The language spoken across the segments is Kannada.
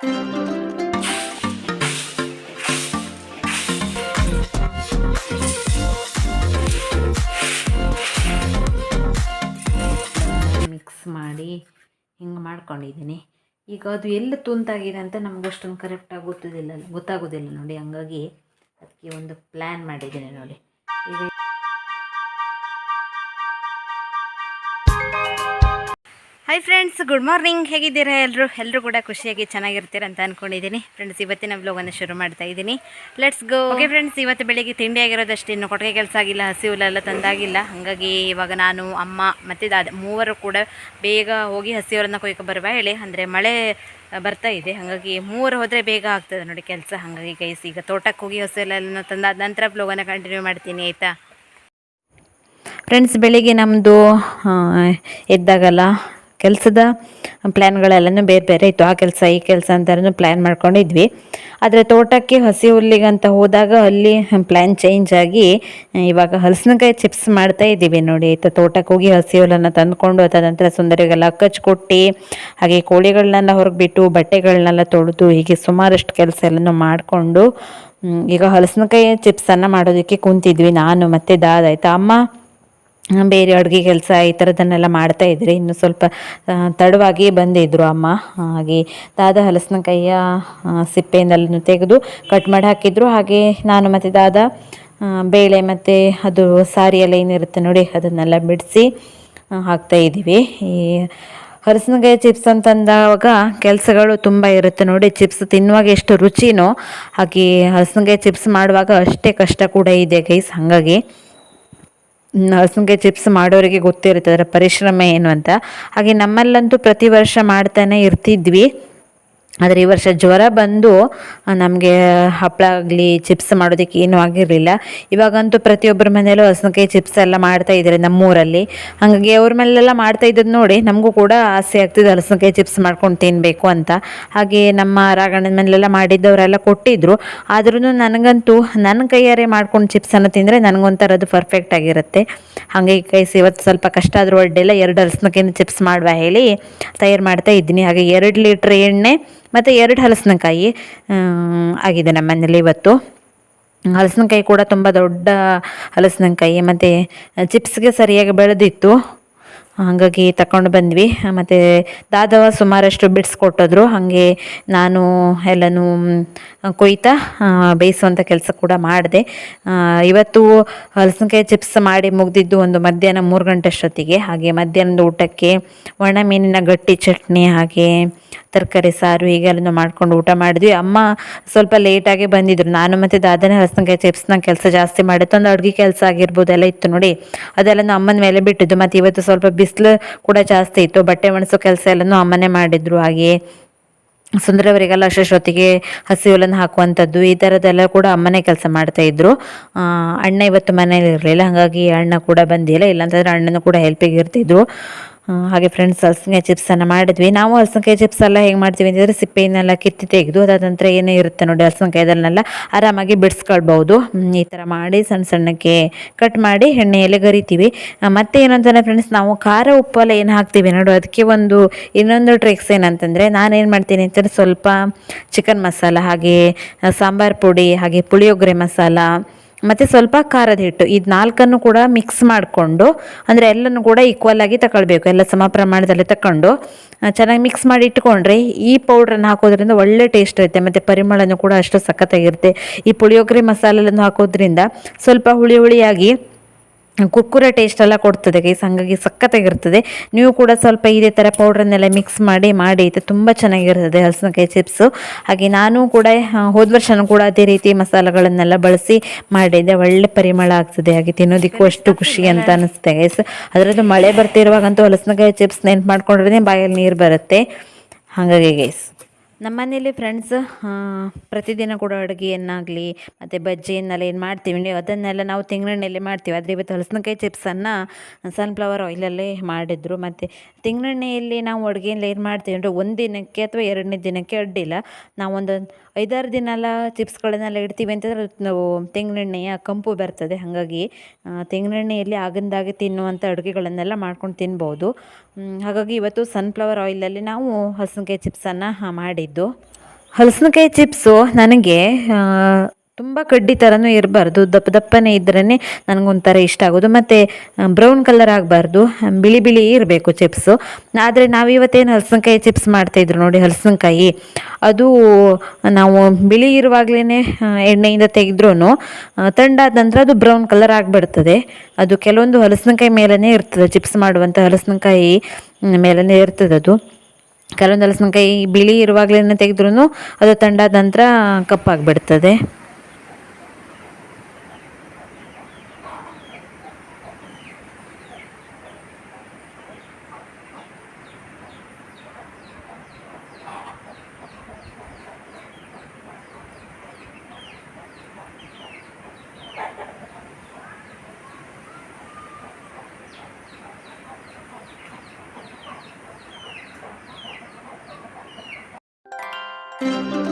ಮಿಕ್ಸ್ ಮಾಡಿ ಹಿಂಗೆ ಮಾಡ್ಕೊಂಡಿದ್ದೀನಿ. ಈಗ ಅದು ಎಲ್ಲಿ ತುಂತಾಗಿದೆ ಅಂತ ನಮಗಷ್ಟೊಂದು ಕರೆಕ್ಟಾಗಿ ಗೊತ್ತಿಲ್ಲ ಗೊತ್ತಾಗೋದಿಲ್ಲ ನೋಡಿ, ಹಂಗಾಗಿ ಅದಕ್ಕೆ ಒಂದು ಪ್ಲ್ಯಾನ್ ಮಾಡಿದ್ದೀನಿ ನೋಡಿ. ಈಗ ಹಾಯ್ ಫ್ರೆಂಡ್ಸ್ ಗುಡ್ ಮಾರ್ನಿಂಗ್ ಹೇಗಿದ್ದೀರಾ ಎಲ್ಲರೂ ಎಲ್ಲರೂ ಕೂಡ ಖುಷಿಯಾಗಿ ಚೆನ್ನಾಗಿರ್ತೀರ ಅಂತ ಅಂದ್ಕೊಂಡಿದ್ದೀನಿ ಫ್ರೆಂಡ್ಸ್ ಇವತ್ತಿನ ವ್ಲೋಗನ್ನು ಶುರು ಮಾಡ್ತಾ ಇದ್ದೀನಿ. ಲೆಟ್ಸ್ ಗೋ ಓಕೆ ಫ್ರೆಂಡ್ಸ್ ಇವತ್ತು ಬೆಳಿಗ್ಗೆ ತಿಂಡಿ ಆಗಿರೋದಷ್ಟು ಇನ್ನು ಕೊಟ್ಟಿಗೆ ಕೆಲಸ ಆಗಿಲ್ಲ ಹಸಿವುಲೆಲ್ಲ ತಂದಾಗಿಲ್ಲ. ಹಾಗಾಗಿ ಇವಾಗ ನಾನು ಅಮ್ಮ ಮತ್ತು ದಾದ ಮೂವರು ಕೂಡ ಬೇಗ ಹೋಗಿ ಹಸಿವರನ್ನು ಕೊಯ್ಕೊ ಬರುವ ಹೇಳಿ. ಅಂದರೆ ಮಳೆ ಬರ್ತಾ ಇದೆ. ಹಾಗಾಗಿ ಮೂವರು ಹೋದರೆ ಬೇಗ ಆಗ್ತದೆ ನೋಡಿ ಕೆಲಸ. ಹಾಗಾಗಿ ಗೈಸ್ ಈಗ ತೋಟಕ್ಕೆ ಹೋಗಿ ಹಸಿವೆಲ್ಲ ತಂದಾದ ನಂತರ ವ್ಲೋಗನ್ನು ಕಂಟಿನ್ಯೂ ಮಾಡ್ತೀನಿ ಆಯಿತಾ? ಫ್ರೆಂಡ್ಸ್ ಬೆಳಿಗ್ಗೆ ನಮ್ಮದು ಎದ್ದಾಗಲ್ಲ. ಕೆಲಸದ ಪ್ಲ್ಯಾನ್ಗಳೆಲ್ಲನೂ ಬೇರೆ ಬೇರೆ ಇತ್ತು. ಆ ಕೆಲಸ, ಈ ಕೆಲಸ ಅಂತಾನು ಪ್ಲ್ಯಾನ್ ಮಾಡ್ಕೊಂಡಿದ್ವಿ. ಆದರೆ ತೋಟಕ್ಕೆ ಹಸಿ ಹುಲ್ಲಿಗಂತ ಹೋದಾಗ ಅಲ್ಲಿ ಪ್ಲ್ಯಾನ್ ಚೇಂಜ್ ಆಗಿ ಇವಾಗ ಹಲಸಿನಕಾಯಿ ಚಿಪ್ಸ್ ಮಾಡ್ತಾ ಇದ್ದೀವಿ ನೋಡಿ. ಆಯಿತಾ ತೋಟಕ್ಕೆ ಹೋಗಿ ಹಸಿ ಹುಲ್ಲನ್ನು ತಂದುಕೊಂಡು ತದನಂತರ ಸುಂದರಿಗೆಲ್ಲ ಕೊಟ್ಟು, ಹಾಗೆ ಕೋಳಿಗಳನ್ನೆಲ್ಲ ಹೊರಗೆ ಬಿಟ್ಟು ಬಟ್ಟೆಗಳನ್ನೆಲ್ಲ ತೊಳೆದು, ಹೀಗೆ ಸುಮಾರಷ್ಟು ಕೆಲಸ ಎಲ್ಲನೂ ಮಾಡಿಕೊಂಡು ಈಗ ಹಲಸಿನಕಾಯಿ ಚಿಪ್ಸನ್ನು ಮಾಡೋದಕ್ಕೆ ಕುಂತಿದ್ವಿ ನಾನು ಮತ್ತು ದಾದ. ಆಯಿತಾ, ಅಮ್ಮ? ಬೇರೆ ಅಡುಗೆ ಕೆಲಸ ಈ ಥರದನ್ನೆಲ್ಲ ಮಾಡ್ತಾ ಇದ್ರಿ ಇನ್ನು ಸ್ವಲ್ಪ ತಡವಾಗಿ ಬಂದಿದ್ದರು ಅಮ್ಮ. ಹಾಗೆ ದಾದ ಹಲಸಿನಕಾಯಿಯ ಸಿಪ್ಪೆಯಿಂದಲೂ ತೆಗೆದು ಕಟ್ ಮಾಡಿ ಹಾಕಿದ್ರು. ಹಾಗೆ ನಾನು ಮತ್ತು ದಾದ ಬೇಳೆ ಮತ್ತು ಅದು ಸಾರಿ ಎಲ್ಲ ಏನಿರುತ್ತೆ ನೋಡಿ ಅದನ್ನೆಲ್ಲ ಬಿಡಿಸಿ ಹಾಕ್ತಾ ಇದ್ದೀವಿ. ಈ ಹಲಸಿನಕಾಯಿ ಚಿಪ್ಸ್ ಅಂತಂದಾಗ ಕೆಲಸಗಳು ತುಂಬ ಇರುತ್ತೆ ನೋಡಿ. ಚಿಪ್ಸ್ ತಿನ್ನುವಾಗ ಎಷ್ಟು ರುಚಿನೋ ಹಾಗೆ ಹಲಸಿನಕಾಯಿ ಚಿಪ್ಸ್ ಮಾಡುವಾಗ ಅಷ್ಟೇ ಕಷ್ಟ ಕೂಡ ಇದೆ ಗೈಸ್. ಹಾಗಾಗಿ ಹಲಸಿನಕಾಯಿ ಚಿಪ್ಸ್ ಮಾಡೋರಿಗೆ ಗೊತ್ತಿರುತ್ತೆ ಅದರ ಪರಿಶ್ರಮ ಏನು ಅಂತ. ಹಾಗೆ ನಮ್ಮಲ್ಲಂತೂ ಪ್ರತಿ ವರ್ಷ ಮಾಡ್ತಾನೆ ಇರ್ತಿದ್ವಿ. ಆದರೆ ಈ ವರ್ಷ ಜ್ವರ ಬಂದು ನಮಗೆ ಹಪ್ಪಳ ಆಗಲಿ ಚಿಪ್ಸ್ ಮಾಡೋದಕ್ಕೆ ಏನೂ ಆಗಿರಲಿಲ್ಲ. ಇವಾಗಂತೂ ಪ್ರತಿಯೊಬ್ಬರ ಮನೆಯಲ್ಲೂ ಹಸನಕಾಯಿ ಚಿಪ್ಸ್ ಎಲ್ಲ ಮಾಡ್ತಾ ಇದ್ದಾರೆ ನಮ್ಮೂರಲ್ಲಿ. ಹಾಗಾಗಿ ಅವ್ರ ಮೇಲೆಲ್ಲ ಮಾಡ್ತಾ ಇದ್ದದ್ದು ನೋಡಿ, ನಮಗೂ ಕೂಡ ಆಸೆ ಆಗ್ತಿದೆ ಹಲಸಿನಕಾಯಿ ಚಿಪ್ಸ್ ಮಾಡ್ಕೊಂಡು ತಿನ್ನಬೇಕು ಅಂತ. ಹಾಗೆ ನಮ್ಮ ರಾಗಣ್ಣನ ಮನೆಯಲ್ಲೆಲ್ಲ ಮಾಡಿದ್ದವರೆಲ್ಲ ಕೊಟ್ಟಿದ್ದರು ಆದ್ರೂ ನನಗಂತೂ, ನನ್ನ ಕೈಯಾರೆ ಮಾಡ್ಕೊಂಡು ಚಿಪ್ಸನ್ನು ತಿಂದರೆ ನನಗೊಂಥರ ಅದು ಪರ್ಫೆಕ್ಟ್ ಆಗಿರುತ್ತೆ ಹಾಗಾಗಿ ಕೈಸಿ ಇವತ್ತು ಸ್ವಲ್ಪ ಕಷ್ಟ ಆದರೂ ಅಡ್ಡಿಲ್ಲ ಎರಡು ಹಲಸಿನಕಾಯಿನ ಚಿಪ್ಸ್ ಮಾಡುವ ಹೇಳಿ ತಯಾರು ಮಾಡ್ತಾ ಇದ್ದೀನಿ. ಹಾಗೆ ಎರಡು ಲೀಟ್ರ್ ಎಣ್ಣೆ ಮತ್ತು ಎರಡು ಹಲಸಿನಕಾಯಿ ಆಗಿದೆ ನಮ್ಮ ಮನೇಲಿ ಇವತ್ತು ಹಲಸಿನಕಾಯಿ ಕೂಡ ತುಂಬ ದೊಡ್ಡ ಹಲಸಿನಕಾಯಿ. ಮತ್ತು ಚಿಪ್ಸ್ಗೆ ಸರಿಯಾಗಿ ಬೆಳೆದಿತ್ತು. ಹಾಗಾಗಿ ತಗೊಂಡು ಬಂದ್ವಿ. ಮತ್ತು ದಾದವ ಸುಮಾರಷ್ಟು ಬಿಡಿಸ್ಕೊಟ್ಟಿದ್ರು ಹಾಗೆ ನಾನು ಎಲ್ಲನೂ ಕೊಯ್ತಾ ಬೇಯಿಸುವಂಥ ಕೆಲಸ ಕೂಡ ಮಾಡಿದೆ. ಇವತ್ತು ಹಲಸಿನಕಾಯಿ ಚಿಪ್ಸ್ ಮಾಡಿ ಮುಗಿದಿದ್ದು ಒಂದು ಮಧ್ಯಾಹ್ನ ಮೂರು ಗಂಟೆ ಅಷ್ಟೊತ್ತಿಗೆ ಹಾಗೆ ಮಧ್ಯಾಹ್ನದ ಊಟಕ್ಕೆ ಒಣ ಮೀನಿನ ಗಟ್ಟಿ ಚಟ್ನಿ, ಹಾಗೆ ತರಕಾರಿ, ಸಾರು ಹೀಗೆಲ್ಲ ಮಾಡ್ಕೊಂಡು ಊಟ ಮಾಡಿದ್ವಿ. ಅಮ್ಮ ಸ್ವಲ್ಪ ಲೇಟಾಗಿ ಬಂದಿದ್ರು. ನಾನು ಮತ್ತು ದಾದನೇ ಹಲಸಿನಕಾಯಿ ಚಿಪ್ಸ್ನ ಕೆಲಸ ಜಾಸ್ತಿ ಮಾಡಿತ್ತು ಒಂದು ಅಡುಗೆ ಕೆಲಸ ಆಗಿರ್ಬೋದು ಎಲ್ಲ ಇತ್ತು ನೋಡಿ. ಅದೆಲ್ಲ ಅಮ್ಮನ ಮೇಲೆ ಬಿಟ್ಟಿದ್ದು. ಮತ್ತು ಇವತ್ತು ಸ್ವಲ್ಪ ಬಿಸಿಲು ಕೂಡ ಜಾಸ್ತಿ ಇತ್ತು, ಬಟ್ಟೆ ಒಣಸೋ ಕೆಲಸ ಎಲ್ಲನೂ ಅಮ್ಮನೇ ಮಾಡಿದ್ರು ಹಾಗೆಯೇ ಸುಂದರವರಿಗೆಲ್ಲ ಅಷ್ಟೊತ್ತಿಗೆ ಹಸಿ ಹುಲ್ಲನ್ನು ಹಾಕುವಂಥದ್ದು, ಈ ಥರದ್ದೆಲ್ಲ ಕೂಡ ಅಮ್ಮನೇ ಕೆಲಸ ಮಾಡ್ತಾ ಇದ್ರು. ಅಣ್ಣ ಇವತ್ತು ಮನೇಲಿ ಇರಲಿಲ್ಲ, ಹಾಗಾಗಿ ಅಣ್ಣ ಕೂಡ ಬಂದಿಲ್ಲ, ಇಲ್ಲಾಂತಂದ್ರೆ ಅಣ್ಣನೂ ಕೂಡ ಹೆಲ್ಪಿಗೆ ಇರ್ತಿದ್ರು. ಹಾಗೆ ಫ್ರೆಂಡ್ಸ್ ಹಲಸಿನಕಾಯಿ ಚಿಪ್ಸನ್ನು ಮಾಡಿದ್ವಿ. ನಾವು ಹಲಸಿನಕಾಯಿ ಚಿಪ್ಸ್ ಎಲ್ಲ ಹೇಗೆ ಮಾಡ್ತೀವಿ ಅಂತಂದರೆ ಸಿಪ್ಪೆಯನ್ನೆಲ್ಲ ಕಿತ್ತಿ ತೆಗೆದು ಅದಾದ ನಂತರ ಏನೇ ಇರುತ್ತೆ ನೋಡಿ ಹಲಸಿನಕಾಯಿದನ್ನೆಲ್ಲ ಆರಾಮಾಗಿ ಬಿಡಿಸ್ಕೊಳ್ಬೋದು ಈ ಥರ ಮಾಡಿ ಸಣ್ಣ ಸಣ್ಣಕ್ಕೆ ಕಟ್ ಮಾಡಿ ಎಣ್ಣೆಯಲ್ಲಿ ಗರಿತೀವಿ. ಮತ್ತು ಏನಂತಂದರೆ ಫ್ರೆಂಡ್ಸ್ ನಾವು ಖಾರ ಉಪ್ಪೆಲ್ಲ ಏನು ಹಾಕ್ತೀವಿ ನೋಡು ಅದಕ್ಕೆ ಒಂದು ಇನ್ನೊಂದು ಟ್ರಿಕ್ಸ್ ಏನಂತಂದರೆ ನಾನೇನು ಮಾಡ್ತೀನಿ ಅಂತಂದರೆ ಸ್ವಲ್ಪ ಚಿಕನ್ ಮಸಾಲ ಹಾಗೆ ಸಾಂಬಾರ್ ಪುಡಿ ಹಾಗೆ ಪುಳಿಯೋಗರೆ ಮಸಾಲ ಮತ್ತು ಸ್ವಲ್ಪ ಖಾರದ ಹಿಟ್ಟು ಇದು ನಾಲ್ಕನ್ನು ಕೂಡ ಮಿಕ್ಸ್ ಮಾಡಿಕೊಂಡು, ಅಂದರೆ ಎಲ್ಲನೂ ಕೂಡ ಈಕ್ವಲ್ ಆಗಿ ತಗೊಳ್ಬೇಕು ಎಲ್ಲ ಸಮ ಪ್ರಮಾಣದಲ್ಲಿ ತಗೊಂಡು ಚೆನ್ನಾಗಿ ಮಿಕ್ಸ್ ಮಾಡಿ ಇಟ್ಕೊಂಡ್ರೆ ಈ ಪೌಡ್ರನ್ನು ಹಾಕೋದ್ರಿಂದ ಒಳ್ಳೆ ಟೇಸ್ಟ್ ಇರುತ್ತೆ, ಮತ್ತು ಪರಿಮಳನೂ ಕೂಡ ಅಷ್ಟು ಸಖತ್ತಾಗಿರುತ್ತೆ. ಈ ಪುಳಿಯೋಗರೆ ಮಸಾಲೆಯನ್ನು ಹಾಕೋದ್ರಿಂದ ಸ್ವಲ್ಪ ಹುಳಿ ಹುಳಿಯಾಗಿ ಕುರ್ಕುರೆ ಟೇಸ್ಟ್ ಎಲ್ಲ ಕೊಡ್ತದೆ ಗೈಸ್ ಹಾಗಾಗಿ ಸಖತ್ತಾಗಿರ್ತದೆ. ನೀವು ಕೂಡ ಸ್ವಲ್ಪ ಇದೇ ಥರ ಪೌಡ್ರನ್ನೆಲ್ಲ ಮಿಕ್ಸ್ ಮಾಡಿ ಮಾಡಿ, ಇದು ತುಂಬ ಚೆನ್ನಾಗಿರ್ತದೆ ಹಲಸಿನಕಾಯಿ ಚಿಪ್ಸು ಹಾಗೆ ನಾನು ಕೂಡ ಹೋದ ವರ್ಷನೂ ಕೂಡ ಅದೇ ರೀತಿ ಮಸಾಲೆಗಳನ್ನೆಲ್ಲ ಬಳಸಿ ಮಾಡಿದ್ದೆ ಒಳ್ಳೆ ಪರಿಮಳ ಆಗ್ತದೆ, ಹಾಗೆ ತಿನ್ನೋದಕ್ಕೂ ಅಷ್ಟು ಖುಷಿ ಅಂತ ಅನಿಸುತ್ತೆ ಗೈಸ್ ಅದರದ್ದು ಮಳೆ ಬರ್ತಿರುವಾಗಂತೂ ಹಲಸಿನಕಾಯಿ ಚಿಪ್ಸ್ ನೆನ್ಪು ಮಾಡ್ಕೊಂಡ್ರೆ ಬಾಯಲ್ಲಿ ನೀರು ಬರುತ್ತೆ. ಹಾಗಾಗಿ ಗೈಸ್ ನಮ್ಮ ಮನೆಯಲ್ಲಿ ಫ್ರೆಂಡ್ಸ್ ಪ್ರತಿದಿನ ಕೂಡ ಅಡುಗೆಯನ್ನಾಗಲಿ ಮತ್ತು ಬಜ್ಜಿಯನ್ನೆಲ್ಲ ಏನು ಮಾಡ್ತೀವಿ ಅದನ್ನೆಲ್ಲ ನಾವು ತೆಂಗಿನೆಣ್ಣೆಯಲ್ಲಿ ಮಾಡ್ತೀವಿ. ಆದರೆ ಇವತ್ತು ಹಲಸಿನಕಾಯಿ ಚಿಪ್ಸನ್ನು ಸನ್ಫ್ಲವರ್ ಆಯಿಲಲ್ಲೇ ಮಾಡಿದ್ರು. ಮತ್ತು ತೆಂಗಿನೆಣ್ಣೆಯಲ್ಲಿ ನಾವು ಅಡುಗೆಯಲ್ಲಿ ಏನು ಮಾಡ್ತೀವಿ ಅಂದರೆ ಒಂದು ದಿನಕ್ಕೆ ಅಥವಾ ಎರಡನೇ ದಿನಕ್ಕೆ ಅಡ್ಡಿಲ್ಲ. ನಾವೊಂದು ಐದಾರು ದಿನ ಎಲ್ಲ ಚಿಪ್ಸ್ಗಳನ್ನೆಲ್ಲ ಇಡ್ತೀವಿ ಅಂತಂದ್ರೆ ನಾವು ತೆಂಗಿನೆಣ್ಣೆಯ ಕಂಪು ಬರ್ತದೆ. ಹಾಗಾಗಿ ತೆಂಗಿನೆಣ್ಣೆಯಲ್ಲಿ ಆಗಿಂದಾಗೆ ತಿನ್ನುವಂಥ ಅಡುಗೆಗಳನ್ನೆಲ್ಲ ಮಾಡ್ಕೊಂಡು ತಿನ್ಬೋದು. ಹಾಗಾಗಿ ಇವತ್ತು ಸನ್ಫ್ಲವರ್ ಆಯಿಲಲ್ಲಿ ನಾವು ಹಲಸಿನಕಾಯಿ ಚಿಪ್ಸನ್ನು ಮಾಡಿದ್ದು. ಹಲಸಿನಕಾಯಿ ಚಿಪ್ಸು ನನಗೆ ತುಂಬ ಕಡ್ಡಿ ಥರನೂ ಇರಬಾರ್ದು. ದಪ್ಪ ದಪ್ಪನೇ ಇದ್ರೇ ನನಗೊಂಥರ ಇಷ್ಟ ಆಗೋದು. ಮತ್ತು ಬ್ರೌನ್ ಕಲರ್ ಆಗಬಾರ್ದು. ಬಿಳಿ ಬಿಳಿ ಇರಬೇಕು ಚಿಪ್ಸು ಆದರೆ ನಾವು ಇವತ್ತೇನು ಹಲಸಿನಕಾಯಿ ಚಿಪ್ಸ್ ಮಾಡ್ತಾಯಿದ್ರು ನೋಡಿ, ಹಲಸಿನಕಾಯಿ. ಅದು, ನಾವು ಬಿಳಿ ಇರುವಾಗಲೇ ಎಣ್ಣೆಯಿಂದ ತೆಗೆದ್ರೂ ತಂಡಾದ ನಂತರ ಅದು ಬ್ರೌನ್ ಕಲರ್ ಆಗಿಬಿಡ್ತದೆ. ಅದು ಕೆಲವೊಂದು ಹಲಸಿನಕಾಯಿ ಮೇಲೇ ಇರ್ತದೆ. ಚಿಪ್ಸ್ ಮಾಡುವಂಥ ಹಲಸಿನಕಾಯಿ ಮೇಲೇ ಇರ್ತದೆ ಅದು. ಕೆಲವೊಂದು ಹಲಸಿನಕಾಯಿ ಬಿಳಿ ಇರುವಾಗಲೇ ತೆಗೆದ್ರೂ ಅದು ತಂಡಾದ ನಂತರ ಕಪ್ಪಾಗಿಬಿಡ್ತದೆ. ಫ್ರೆಂಡ್ಸ್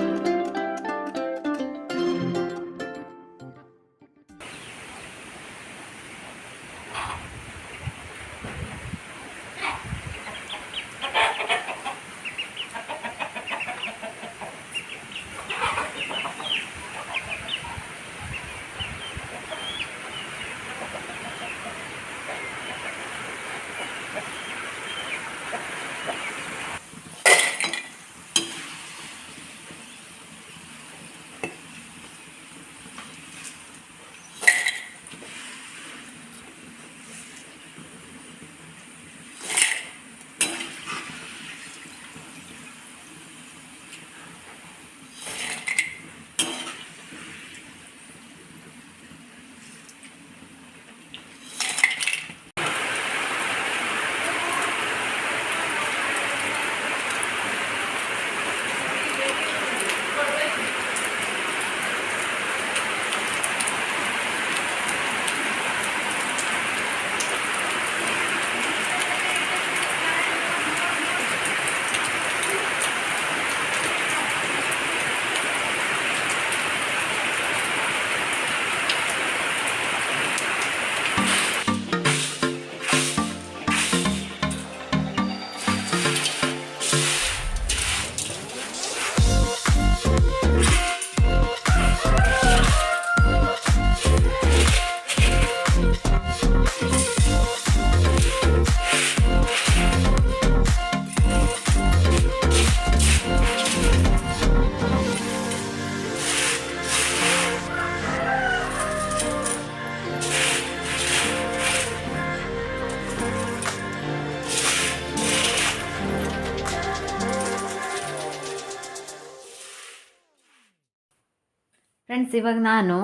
ಇವಾಗ ನಾನು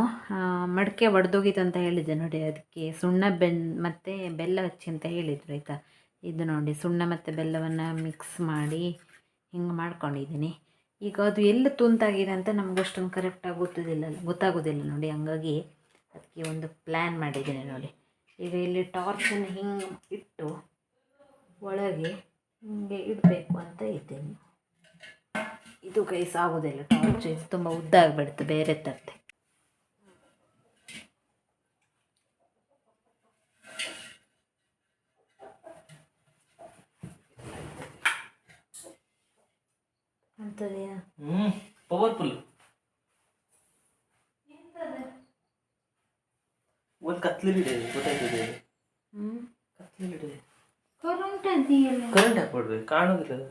ಮಡಕೆ ಒಡೆದೋಗಿತ್ತು ಅಂತ ಹೇಳಿದ್ದೆ ನೋಡಿ ಅದಕ್ಕೆ. ಸುಣ್ಣ ಬೆನ್, ಮತ್ತು ಬೆಲ್ಲ ಹಚ್ಚಿ ಅಂತ ಹೇಳಿದ್ರು, ಆಯಿತಾ? ಇದು ನೋಡಿ, ಸುಣ್ಣ ಮತ್ತು ಬೆಲ್ಲವನ್ನು ಮಿಕ್ಸ್ ಮಾಡಿ ಹಿಂಗೆ ಮಾಡ್ಕೊಂಡಿದ್ದೀನಿ. ಈಗ ಅದು ಎಲ್ಲ ತುಂತಾಗಿದೆ ಅಂತ ನಮ್ಗೆ ಅಷ್ಟೊಂದು ಕರೆಕ್ಟಾಗಿ ಗೊತ್ತಾಗೋದಿಲ್ಲ ನೋಡಿ. ಹಂಗಾಗಿ ಅದಕ್ಕೆ ಒಂದು ಪ್ಲ್ಯಾನ್ ಮಾಡಿದ್ದೀನಿ ನೋಡಿ. ಈಗ ಇಲ್ಲಿ ಟಾರ್ಚನ್ನು ಹಿಂಗೆ ಇಟ್ಟು ಒಳಗೆ ಹಿಂಗೆ ಇಡಬೇಕು ಅಂತ ಇದ್ದೀನಿ. ಇದು ಕೈಸ್ ಆಗೋದಿಲ್ಲ. ಟಾರ್ಚ್ ಇದು ತುಂಬ ಉದ್ದ ಆಗಿಬಿಡುತ್ತೆ, ಬೇರೆ ತಟ್ಟೆ ಅಂತದೆಯಾ ಹ್ಮ್ ಪವರ್ಫುಲ್ ಒಂದು ಕತ್ಲಿಲಿದೆ ಗೊತ್ತಾಯ್ತದೆ? ಹ್ಞೂ ಕತ್ಲಿಲಿದೆ ಕರೆಂಟ್ ಅದೆಯಲ್ಲ ಕರೆಂಟ್ ಹಾಕ್ಬಿಡ್ಬೇಕು ಕಾಣೋದಿಲ್ಲ.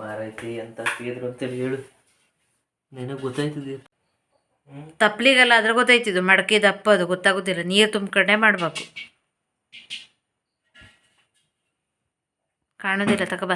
ಮಾರೈತಿ ಅಂತ ಹಾಕಿದ್ರು ಅಂತೇಳಿ ಹೇಳು. ನಿನಗೆ ಗೊತ್ತಾಯ್ತದೆ. ತಪ್ಲಿಗೆಲ್ಲ ಅದ್ರ ಗೊತ್ತಾಯ್ತಿದ್ದು ಮಡಕೆ ದಪ್ಪ ಅದು ಗೊತ್ತಾಗೋದಿಲ್ಲ ನೀರು ತುಂಬ್ಕೊಂಡೇ ಮಾಡಬೇಕು. ಕಾಣೋದಿಲ್ಲ ತಗೋಬ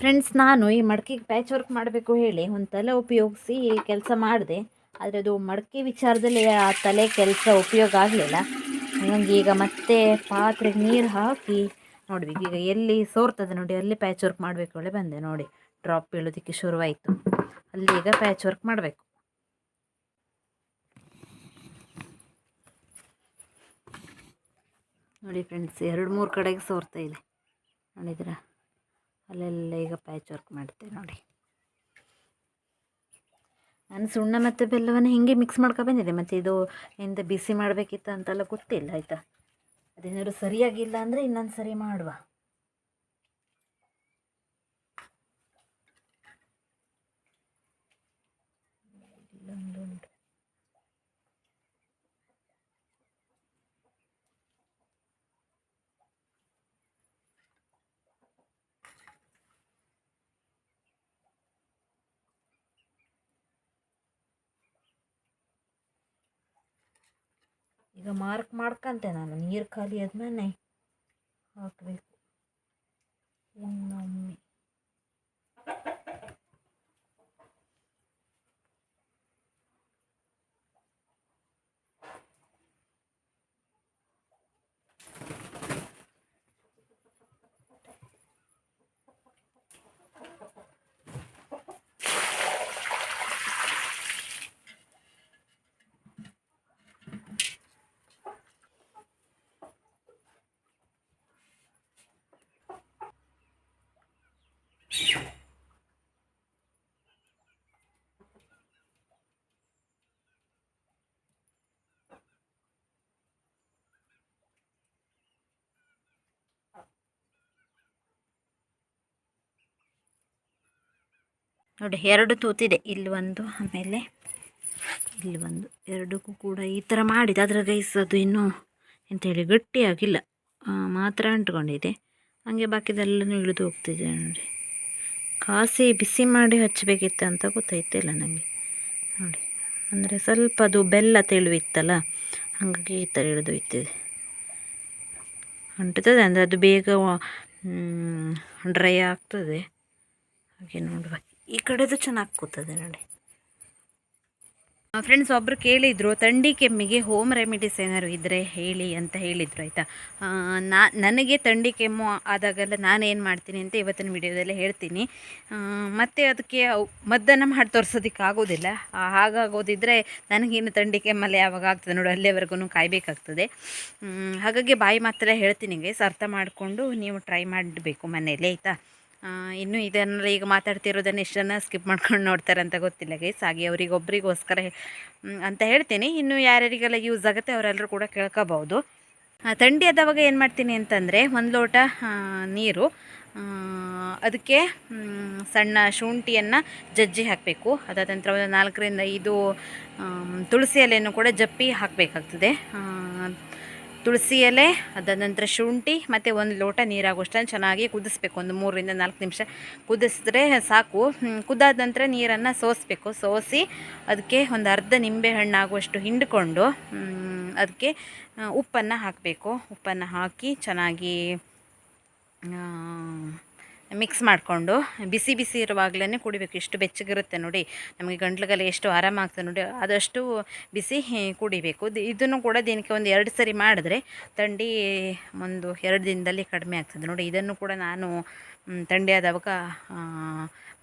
ಫ್ರೆಂಡ್ಸ್ ನಾನು ಈ ಮಡಕೆಗೆ ಪ್ಯಾಚ್ ವರ್ಕ್ ಮಾಡಬೇಕು ಹೇಳಿ, ಒಂದು ತಲೆ ಉಪಯೋಗಿಸಿ ಕೆಲಸ ಮಾಡಿದೆ. ಆದರೆ ಅದು ಮಡಕೆ ವಿಚಾರದಲ್ಲಿ ಆ ತಲೆ ಕೆಲಸ ಉಪಯೋಗ ಆಗಲಿಲ್ಲ. ಹಾಗಾಗಿ ಈಗ ಮತ್ತೆ ಪಾತ್ರೆಗೆ ನೀರು ಹಾಕಿ ನೋಡಿ ಈಗ ಎಲ್ಲಿ ಸೋರ್ತದೆ ನೋಡಿ, ಅಲ್ಲಿ ಪ್ಯಾಚ್ ವರ್ಕ್ ಮಾಡಬೇಕು, ಒಳ್ಳೆ ಬಂದೆ ನೋಡಿ. ಡ್ರಾಪ್ ಬೀಳೋದಕ್ಕೆ ಶುರುವಾಯಿತು. ಅಲ್ಲಿ ಈಗ ಪ್ಯಾಚ್ ವರ್ಕ್ ಮಾಡಬೇಕು. ನೋಡಿ ಫ್ರೆಂಡ್ಸ್ ಎರಡು ಮೂರು ಕಡೆಗೆ ಸೋರ್ತಾ ಇದೆ. ನೋಡಿದ್ರ ಅಲ್ಲೆಲ್ಲ ಈಗ ಪ್ಯಾಚ್ ವರ್ಕ್ ಮಾಡ್ತೇವೆ ನೋಡಿ. ನಾನು ಸುಣ್ಣ ಮತ್ತು ಬೆಲ್ಲವನ್ನು ಹಿಂಗೆ ಮಿಕ್ಸ್ ಮಾಡ್ಕೊ ಬಂದಿದೆ ಮತ್ತು ಇದು ಎಂತ ಬಿಸಿ ಮಾಡಬೇಕಿತ್ತು ಅಂತೆಲ್ಲ ಗೊತ್ತಿಲ್ಲ, ಆಯಿತಾ? ಅದೇನಾದ್ರು ಸರಿಯಾಗಿಲ್ಲ ಅಂದರೆ ಇನ್ನೊಂದು ಸರಿ ಮಾಡುವ. ಇಲ್ಲೊಂದುಂಟು. ಈಗ ಮಾರ್ಕ್ ಮಾಡ್ಕಂತೆ ನಾನು ನೀರು ಖಾಲಿ ಆದ್ಮೇಲೆ ಹಾಕಬೇಕು. ಇನ್ನೊಮ್ಮೆ. ನೋಡಿ, ಎರಡು ತೂತಿದೆ. ಇಲ್ಲಿ ಒಂದು, ಆಮೇಲೆ ಇಲ್ಲಿ ಒಂದು. ಎರಡಕ್ಕೂ ಕೂಡ ಈ ಥರ ಮಾಡಿದೆ. ಅದರ ಗೈಸ್ ಅದು ಇನ್ನೂ ಎಂತೇಳಿ ಗಟ್ಟಿಯಾಗಿಲ್ಲ. ಮಾತ್ರ ಅಂಟ್ಕೊಂಡಿದೆ. ಹಾಗೆ ಬಾಕಿದೆಲ್ಲನೂ ಇಳಿದು ಹೋಗ್ತಿದೆ ನೋಡಿ. ಕಾಸಿ ಬಿಸಿ ಮಾಡಿ ಹಚ್ಚಬೇಕಿತ್ತು ಅಂತ ಗೊತ್ತಾಯ್ತಿಲ್ಲ ನನಗೆ. ನೋಡಿ, ಅಂದರೆ ಸ್ವಲ್ಪ ಅದು ಬೆಲ್ಲ ತೆಳುವಿತ್ತಲ್ಲ, ಹಾಗಾಗಿ ಈ ಥರ ಇಳಿದು ಇತ್ತಿದೆ ಅಂಟುತ್ತದೆ, ಅಂದರೆ ಅದು ಬೇಗ ಡ್ರೈ ಆಗ್ತದೆ. ಹಾಗೆ ನೋಡುವ. ಈ ಕಡೆದು ಚೆನ್ನಾಗಿ ಕೂತದೆ ನೋಡಿ. ಫ್ರೆಂಡ್ಸ್ ಒಬ್ಬರು ಕೇಳಿದರು ಥಂಡಿ ಕೆಮ್ಮಿಗೆ ಹೋಮ್ ರೆಮಿಡೀಸ್ ಏನಾದ್ರು ಇದ್ದರೆ ಹೇಳಿ ಅಂತ ಹೇಳಿದರು, ಆಯಿತಾ? ನಾ, ನನಗೆ ಥಂಡಿ ಕೆಮ್ಮು ಆದಾಗೆಲ್ಲ ನಾನು ಏನು ಮಾಡ್ತೀನಿ ಅಂತ ಇವತ್ತಿನ ವಿಡಿಯೋದಲ್ಲಿ ಹೇಳ್ತೀನಿ. ಮತ್ತು ಅದಕ್ಕೆ ಮದ್ದನ್ನು ಮಾಡಿ ತೋರಿಸೋದಕ್ಕೆ ಆಗೋದಿಲ್ಲ. ಹಾಗಾಗೋದಿದ್ದರೆ ನನಗೇನು ಥಂಡಿ ಕೆಮ್ಮಲ್ಲಿ ಯಾವಾಗ ಆಗ್ತದೆ ನೋಡಿ ಅಲ್ಲಿವರೆಗೂ ಕಾಯಬೇಕಾಗ್ತದೆ. ಹಾಗಾಗಿ ಬಾಯಿ ಮಾತ್ರ ಹೇಳ್ತೀನಿ ಗೈಸ್ ಅರ್ಥ ಮಾಡಿಕೊಂಡು ನೀವು ಟ್ರೈ ಮಾಡಬೇಕು ಮನೆಯಲ್ಲಿ ಆಯಿತಾ? ಇನ್ನು ಇದನ್ನೆಲ್ಲ ಈಗ ಮಾತಾಡ್ತಿರೋದನ್ನು ಎಷ್ಟು ಸ್ಕಿಪ್ ಮಾಡ್ಕೊಂಡು ನೋಡ್ತಾರೆ ಅಂತ ಗೊತ್ತಿಲ್ಲ ಗೈಸ್ ಹಾಗೆ ಅವ್ರಿಗೆ ಒಬ್ರಿಗೋಸ್ಕರ ಅಂತ ಹೇಳ್ತೀನಿ. ಇನ್ನು ಯಾರ್ಯಾರಿಗೆಲ್ಲ ಯೂಸ್ ಆಗುತ್ತೆ ಅವರೆಲ್ಲರೂ ಕೂಡ ಕೇಳ್ಕೋಬಹುದು. ಥಂಡಿ ಆದವಾಗ ಏನು ಮಾಡ್ತೀನಿ ಅಂತಂದರೆ ಒಂದು ಲೋಟ ನೀರು ಅದಕ್ಕೆ ಸಣ್ಣ ಶುಂಠಿಯನ್ನು ಜಜ್ಜಿ ಹಾಕಬೇಕು. ಅದಾದ ನಂತರ ಒಂದು ನಾಲ್ಕರಿಂದ ಐದು ತುಳಸಿ ಎಲೆಯನ್ನು ಕೂಡ ಜಪ್ಪಿ ಹಾಕಬೇಕಾಗ್ತದೆ. ತುಳಸಿ ಎಲೆ, ಅದಾದ ನಂತರ ಶುಂಠಿ, ಮತ್ತು ಒಂದು ಲೋಟ ನೀರಾಗುವಷ್ಟನ್ನು ಚೆನ್ನಾಗಿ ಕುದಿಸ್ಬೇಕು. ಒಂದು ಮೂರರಿಂದ ನಾಲ್ಕು ನಿಮಿಷ ಕುದಿಸಿದ್ರೆ ಸಾಕು. ಕುದಾದ ನಂತರ ನೀರನ್ನು ಸೋಸಬೇಕು. ಸೋಸಿ ಅದಕ್ಕೆ ಒಂದು ಅರ್ಧ ನಿಂಬೆ ಹಣ್ಣಾಗುವಷ್ಟು ಹಿಂಡ್ಕೊಂಡು ಅದಕ್ಕೆ ಉಪ್ಪನ್ನು ಹಾಕಬೇಕು. ಉಪ್ಪನ್ನು ಹಾಕಿ ಚೆನ್ನಾಗಿ ಮಿಕ್ಸ್ ಮಾಡಿಕೊಂಡು ಬಿಸಿ ಬಿಸಿ ಇರುವಾಗಲೇ ಕುಡಿಬೇಕು. ಎಷ್ಟು ಬೆಚ್ಚಗಿರುತ್ತೆ ನೋಡಿ. ನಮಗೆ ಗಂಟ್ಲುಗಲ್ಲಿ ಎಷ್ಟು ಆರಾಮಾಗ್ತದೆ ನೋಡಿ. ಅದಷ್ಟು ಬಿಸಿ ಕುಡಿಬೇಕು. ಇದನ್ನು ಕೂಡ ದಿನಕ್ಕೆ ಒಂದು ಎರಡು ಸರಿ ಮಾಡಿದ್ರೆ ಥಂಡಿ ಒಂದು ಎರಡು ದಿನದಲ್ಲಿ ಕಡಿಮೆ ಆಗ್ತದೆ ನೋಡಿ. ಇದನ್ನು ಕೂಡ ನಾನು ಥಂಡಿ ಆದವಾಗ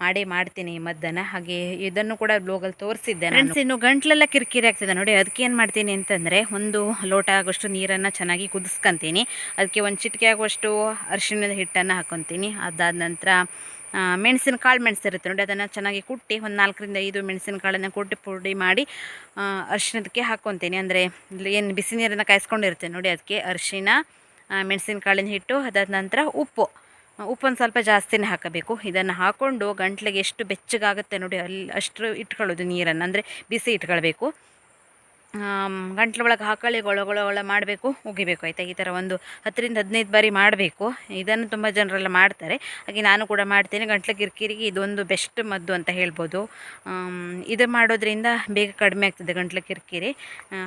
ಮಾಡೇ ಮಾಡ್ತೀನಿ ಈ ಮದ್ದನ್ನು. ಹಾಗೆ ಇದನ್ನು ಕೂಡ ಬ್ಲೋಗಲ್ಲಿ ತೋರಿಸಿದ್ದೆ ಫ್ರೆಂಡ್ಸ್ ಇನ್ನು ಗಂಟ್ಲೆಲ್ಲ ಕಿರಿಕಿರಿ ಆಗ್ತಿದೆ ನೋಡಿ ಅದಕ್ಕೆ ಏನು ಮಾಡ್ತೀನಿ ಅಂತಂದರೆ ಒಂದು ಲೋಟ ಆಗೋಷ್ಟು ನೀರನ್ನು ಚೆನ್ನಾಗಿ ಕುದಿಸ್ಕೊತೀನಿ. ಅದಕ್ಕೆ ಒಂದು ಚಿಟಿಕೆ ಆಗುವಷ್ಟು ಅರಿಶಿಣದ ಹಿಟ್ಟನ್ನು ಹಾಕ್ಕೊತೀನಿ ಅದಾದ ನಂತರ ಮೆಣಸಿನ ಕಾಳು ಮೆಣಸು ಇರುತ್ತೆ ನೋಡಿ, ಅದನ್ನು ಚೆನ್ನಾಗಿ ಕುಟ್ಟಿ ಒಂದು ನಾಲ್ಕರಿಂದ ಐದು ಮೆಣಸಿನ ಕಾಳನ್ನು ಕುಟ್ಟಿ ಪುಡಿ ಮಾಡಿ ಅರಿಶಿಣದಕ್ಕೆ ಹಾಕ್ಕೊತೀನಿ ಅಂದರೆ ಏನು ಬಿಸಿ ನೀರನ್ನು ಕಾಯಿಸ್ಕೊಂಡಿರ್ತೀನಿ ನೋಡಿ ಅದಕ್ಕೆ ಅರಿಶಿಣ ಮೆಣಸಿನಕಾಳಿನ ಹಿಟ್ಟು, ಅದಾದ ನಂತರ ಉಪ್ಪು. ಉಪ್ಪೊಂದು ಸ್ವಲ್ಪ ಜಾಸ್ತಿನೇ ಹಾಕಬೇಕು. ಇದನ್ನು ಹಾಕ್ಕೊಂಡು ಗಂಟ್ಲಿಗೆ ಎಷ್ಟು ಬೆಚ್ಚಗಾಗುತ್ತೆ ನೋಡಿ, ಅಲ್ಲಿ ಅಷ್ಟು ಇಟ್ಕೊಳ್ಳೋದು ನೀರನ್ನು, ಅಂದರೆ ಬಿಸಿ ಇಟ್ಕೊಳ್ಬೇಕು. ಗಂಟ್ಲು ಒಳಗೆ ಹಾಕೊಳ್ಳಿ, ಗೊಳ ಮಾಡಬೇಕು, ಉಗಿಬೇಕು, ಆಯಿತಾ? ಈ ಥರ ಒಂದು ಹತ್ತರಿಂದ ಹದಿನೈದು ಬಾರಿ ಮಾಡಬೇಕು. ಇದನ್ನು ತುಂಬ ಜನರೆಲ್ಲ ಮಾಡ್ತಾರೆ. ಹಾಗೆ ನಾನು ಕೂಡ ಮಾಡ್ತೇನೆ. ಗಂಟ್ಲು ಕಿರಿಕಿರಿಗೆ ಇದೊಂದು ಬೆಸ್ಟ್ ಮದ್ದು ಅಂತ ಹೇಳ್ಬೋದು. ಇದು ಮಾಡೋದ್ರಿಂದ ಬೇಗ ಕಡಿಮೆ ಆಗ್ತದೆ ಗಂಟ್ಲು ಕಿರಿಕಿರಿ.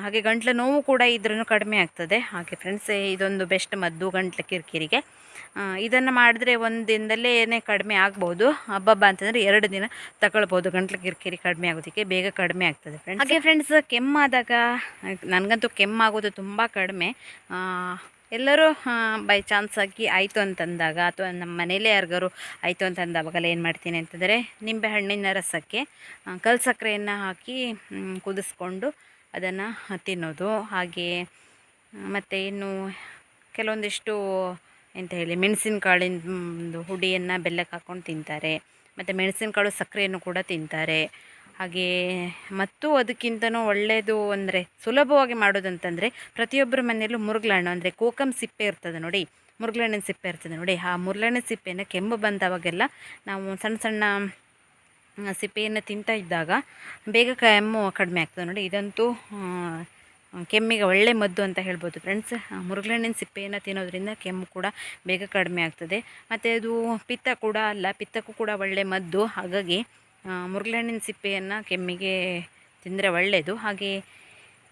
ಹಾಗೆ ಗಂಟ್ಲು ನೋವು ಕೂಡ ಇದ್ರೂ ಕಡಿಮೆ ಆಗ್ತದೆ. ಹಾಗೆ ಫ್ರೆಂಡ್ಸ್ ಇದೊಂದು ಬೆಸ್ಟ್ ಮದ್ದು ಗಂಟ್ಲು ಕಿರಿಕಿರಿಗೆ. ಇದನ್ನು ಮಾಡಿದ್ರೆ ಒಂದು ದಿನದಲ್ಲೇ ಏನೇ ಕಡಿಮೆ ಆಗ್ಬೋದು. ಹಬ್ಬಬ್ಬ ಅಂತಂದರೆ ಎರಡು ದಿನ ತಗೊಳ್ಬೋದು. ಗಂಟ್ಲು ಕಿರಿಕಿರಿ ಕಡಿಮೆ ಆಗೋದಕ್ಕೆ ಬೇಗ ಕಡಿಮೆ ಆಗ್ತದೆ ಫ್ರೆಂಡ್ಸ್ ಹಾಗೆ ಫ್ರೆಂಡ್ಸ್ ಕೆಮ್ಮಾದಾಗ ನನಗಂತೂ ಕೆಮ್ಮಾಗೋದು ತುಂಬ ಕಡಿಮೆ. ಎಲ್ಲರೂ ಬೈ ಚಾನ್ಸ್ ಆಗಿ ಆಯಿತು ಅಂತಂದಾಗ ಅಥವಾ ನಮ್ಮ ಮನೇಲೇ ಯಾರಿಗಾರು ಆಯಿತು ಅಂತಂದಾಗಲ್ಲ ಏನು ಮಾಡ್ತೀನಿ ಅಂತಂದರೆ ನಿಂಬೆ ಹಣ್ಣಿನ ರಸಕ್ಕೆ ಆ, ಕಲ್ ಸಕ್ಕರೆಯನ್ನು ಹಾಕಿ ಕುದಿಸ್ಕೊಂಡು ಅದನ್ನು ತಿನ್ನೋದು. ಹಾಗೆ ಮತ್ತು ಇನ್ನು ಕೆಲವೊಂದಿಷ್ಟು ಎಂತ ಹೇಳಿ, ಮೆಣಸಿನಕಾಳಿನ ಹುಡಿಯನ್ನು ಬೆಲ್ಲಕ್ಕೆ ಹಾಕ್ಕೊಂಡು ತಿಂತಾರೆ. ಮತ್ತು ಮೆಣಸಿನಕಾಳು ಸಕ್ಕರೆಯನ್ನು ಕೂಡ ತಿಂತಾರೆ. ಹಾಗೇ ಮತ್ತು ಅದಕ್ಕಿಂತನೂ ಒಳ್ಳೆಯದು ಅಂದರೆ ಸುಲಭವಾಗಿ ಮಾಡೋದಂತಂದರೆ ಪ್ರತಿಯೊಬ್ಬರ ಮನೆಯಲ್ಲೂ ಮುರುಗ್ಲಹಣ್ಣು ಅಂದರೆ ಕೋಕಮ್ ಸಿಪ್ಪೆ ಇರ್ತದೆ ನೋಡಿ ಮುರುಗ್ಲಹಣ್ಣಿನ ಸಿಪ್ಪೆ ಇರ್ತದೆ ನೋಡಿ. ಆ ಮುರುಗ್ಲಹಣ್ಣಿನ ಸಿಪ್ಪೆಯನ್ನು ಕೆಮ್ಮು ಬಂದವಾಗೆಲ್ಲ ನಾವು ಸಣ್ಣ ಸಣ್ಣ ಸಿಪ್ಪೆಯನ್ನು ತಿಂತಾ ಇದ್ದಾಗ ಬೇಗ ಕೆಮ್ಮು ಕಡಿಮೆ ಆಗ್ತದೆ ನೋಡಿ. ಇದಂತೂ ಕೆಮ್ಮಿಗೆ ಒಳ್ಳೆ ಮದ್ದು ಅಂತ ಹೇಳ್ಬೋದು ಫ್ರೆಂಡ್ಸ್ ಮುರುಗಲಣ್ಣಿನ ಸಿಪ್ಪೆಯನ್ನು ತಿನ್ನೋದ್ರಿಂದ ಕೆಮ್ಮು ಕೂಡ ಬೇಗ ಕಡಿಮೆ ಆಗ್ತದೆ. ಮತ್ತು ಅದು ಪಿತ್ತ ಕೂಡ ಅಲ್ಲ ಪಿತ್ತಕ್ಕೂ ಕೂಡ ಒಳ್ಳೆ ಮದ್ದು. ಹಾಗಾಗಿ ಮುರುಗಲಣ್ಣಿನ ಸಿಪ್ಪೆಯನ್ನು ಕೆಮ್ಮಿಗೆ ತಿಂದರೆ ಒಳ್ಳೆಯದು ಹಾಗೆ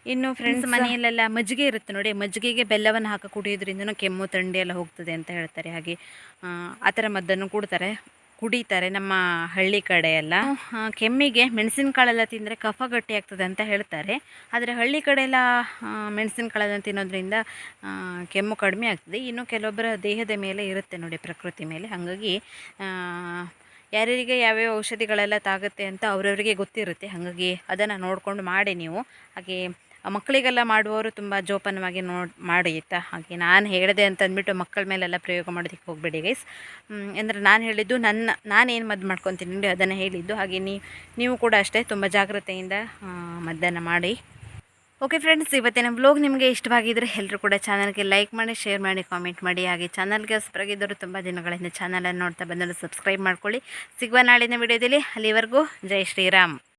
ಇನ್ನು ಫ್ರೆಂಡ್ಸ್ ಮನೆಯಲ್ಲೆಲ್ಲ ಮಜ್ಜಿಗೆ ಇರುತ್ತೆ ನೋಡಿ. ಮಜ್ಜಿಗೆಗೆ ಬೆಲ್ಲವನ್ನು ಹಾಕಿ ಕುಡಿಯೋದ್ರಿಂದನೂ ಕೆಮ್ಮು ಥಂಡಿ ಎಲ್ಲ ಹೋಗ್ತದೆ ಅಂತ ಹೇಳ್ತಾರೆ. ಹಾಗೆ ಆ, ಆ ಥರ ಮದ್ದನ್ನು ಕೊಡ್ತಾರೆ. ಕುಡಿತಾರೆ ನಮ್ಮ ಹಳ್ಳಿ ಕಡೆ ಎಲ್ಲ ಕೆಮ್ಮಿಗೆ ಮೆಣಸಿನಕಾಳೆಲ್ಲ ತಿಂದರೆ ಕಫ ಗಟ್ಟಿ ಆಗ್ತದೆ ಅಂತ ಹೇಳ್ತಾರೆ. ಆದರೆ ಹಳ್ಳಿ ಕಡೆ ಎಲ್ಲ ಮೆಣಸಿನಕಾಳನ್ನು ತಿನ್ನೋದ್ರಿಂದ ಕೆಮ್ಮು ಕಡಿಮೆ ಆಗ್ತದೆ. ಇನ್ನು ಕೆಲವೊಬ್ಬರ ದೇಹದ ಮೇಲೆ ಇರುತ್ತೆ ನೋಡಿ ಪ್ರಕೃತಿ ಮೇಲೆ. ಹಾಗಾಗಿ ಯಾರ್ಯಾರಿಗೆ ಯಾವ್ಯಾವ ಔಷಧಿಗಳೆಲ್ಲ ತಾಗುತ್ತೆ ಅಂತ ಅವರವರಿಗೆ ಗೊತ್ತಿರುತ್ತೆ. ಹಾಗಾಗಿ ಅದನ್ನು ನೋಡಿಕೊಂಡು ಮಾಡಿ ನೀವು. ಹಾಗೆ ಮಕ್ಕಳಿಗೆಲ್ಲ ಮಾಡುವವರು ತುಂಬ ಜೋಪಾನವಾಗಿ ನೋಡಿ ಮಾಡಿ ಆಯಿತಾ? ಹಾಗೆ ನಾನು ಹೇಳಿದೆ ಅಂತ ಅಂದ್ಬಿಟ್ಟು ಮಕ್ಕಳ ಮೇಲೆಲ್ಲ ಪ್ರಯೋಗ ಮಾಡೋದಕ್ಕೆ ಹೋಗಬೇಡಿ ಗೈಸ್ ಅಂದರೆ ನಾನು ಹೇಳಿದ್ದು ನನ್ನ, ನಾನೇನು ಮದ್ದು ಮಾಡ್ಕೊತೀನಿ ಅದನ್ನು ಹೇಳಿದ್ದು. ಹಾಗೆ ನೀವು ಕೂಡ ಅಷ್ಟೇ ತುಂಬ ಜಾಗ್ರತೆಯಿಂದ ಮದ್ದನ್ನು ಮಾಡಿ. ಓಕೆ ಫ್ರೆಂಡ್ಸ್ ಇವತ್ತಿನ ಬ್ಲಾಗ್ ನಿಮಗೆ ಇಷ್ಟವಾಗಿದ್ದರೆ ಎಲ್ಲರೂ ಕೂಡ ಚಾನಲ್ಗೆ ಲೈಕ್ ಮಾಡಿ ಶೇರ್ ಮಾಡಿ ಕಾಮೆಂಟ್ ಮಾಡಿ. ಹಾಗೆ ಚಾನಲ್ಗೆ ಹೊಸಬರಾಗಿದ್ದರು ತುಂಬ ದಿನಗಳಿಂದ ಚಾನಲನ್ನು ನೋಡ್ತಾ ಬಂದವರು ಸಬ್ಸ್ಕ್ರೈಬ್ ಮಾಡ್ಕೊಳ್ಳಿ. ಸಿಗುವ ನಾಳಿನ ವಿಡಿಯೋದಲ್ಲಿ ಅಲ್ಲಿವರೆಗೂ ಜೈ ಶ್ರೀರಾಮ್.